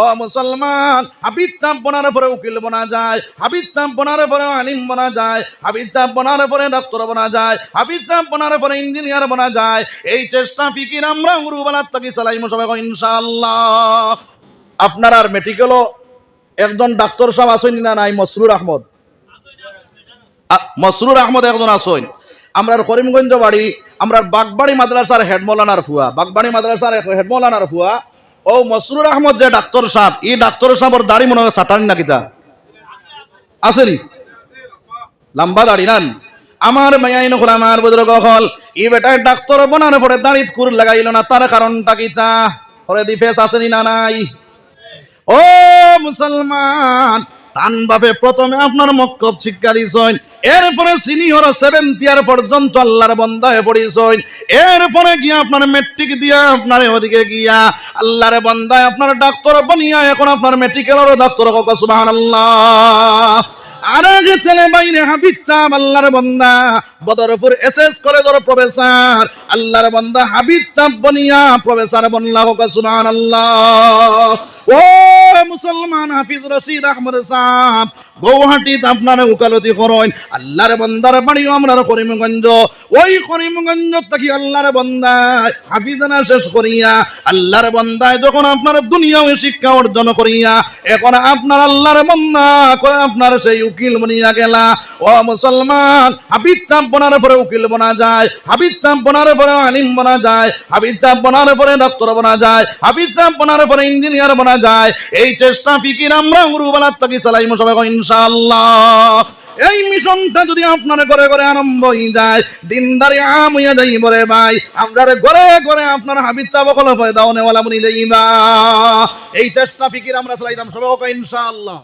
ও মুসলমান হাবিব চাপ বনার পরে উকিল বনা যায় হাবিব চাপ বনার পরে আলিম বনা যায় হাবিব চাপ বনার পরে ডক্টর বনা যায় হাবিব চাপ বনার পরে ইঞ্জিনিয়ার বনা যায়। এই চেষ্টা ফিকির আমরা উরুবালার তাকি চালাইমু সবাই কই, ইনশাআল্লাহ। আপনার আর মেডিকেলও একজন ডাক্তার সাহেব আসেন না নাই মসরুর আহমদ? মসরুর আহমদ একজন আসেন আমরা করিমগঞ্জ বাড়ি আমরা বাগবাড়ি মাদ্রাসার হেড মৌলানার ফুয়া বাগবাড়ি মাদ্রাসার হেড মৌলানার ফুয়া। ও মসরুর আহমদ যে ডাক্তার সাহেব এই ডাক্তার সাহেবর দাড়ি মনে হয় সাটানি না কিতা আসেনি লম্বা দাড়ি নান। আমার মায়াই নকল আমার বুজুর্গ হল এই বেটায় ডাক্তার বনার পরে দাঁড়িত কুর লাগাইল না, তার কারণটা কি তা? পরে দি ফেস আসেনি না নাই? ও মুসলমান তান বাপে প্রথমে আপনার মক্কব শিক্ষা দিছেন এরপরে সিনিয়র সেভেন্থ ইয়ার পর্যন্ত আল্লাহর বন্দায় পড়িছেন এরপরে গিয়া আপনার মেট্রিক দিয়া আপনার ওদিকে গিয়া আল্লাহর বন্দায় আপনার ডাক্তার বনিয়া এখন আপনার মেট্রিকেরও ডাক্তার কাকা সুবহানাল্লাহ। আর আগে ছেলে বাইরে হাবিব আল্লাহর বন্দা, বদরপুর এস এস কলেজের প্রফেসর। আল্লাহর বন্দা হাবিব চাপ বনিয়া প্রফেসর বনলা হোক। সুবহান আল্লাহ ও মুসলমান হাফিজ রশিদ আহমদ সাহ গৌহাটিতে আপনার উকালতি করেন। আল্লাহর বন্দার বাড়ি আমরা করিমগঞ্জ। ওই করিমগঞ্জ থেকে আল্লাহর বন্দায় হাফিজানা শেষ করিয়া আল্লাহর বন্দায় যখন আপনার দুনিয়াও শিক্ষা অর্জন করিয়া এখন আপনার আল্লাহর বন্দা করে আপনার সেই উকিল বনিয়া গেলা। ও মুসলমান হাবিব চাপ পরে উকিল বনা যায় হাবিব চাপ বনার পরে আলিম বনা যায় হাবিব চাপ পরে ডক্টর বনা যায় হাবিব চাপ পরে ইঞ্জিনিয়ার বনা যায়। এই চেষ্টা ফিকির আমরা উরুবালার তাকি চালাইমু সবাই কই, ইনশাআল্লাহ। এই মিশনটা যদি আপনার ঘরে ঘরে আরম্ভ হয়ে যায়, দিনদারি আম হইয়া যাই বলে ভাই। আমরা ঘরে ঘরে আপনার হাবিব চাপ কল দাও নেওয়ালা মুনি যাইবা এই চেষ্টা ফিকির আমরা চালাইতাম, সবাই ইনশাআল্লাহ।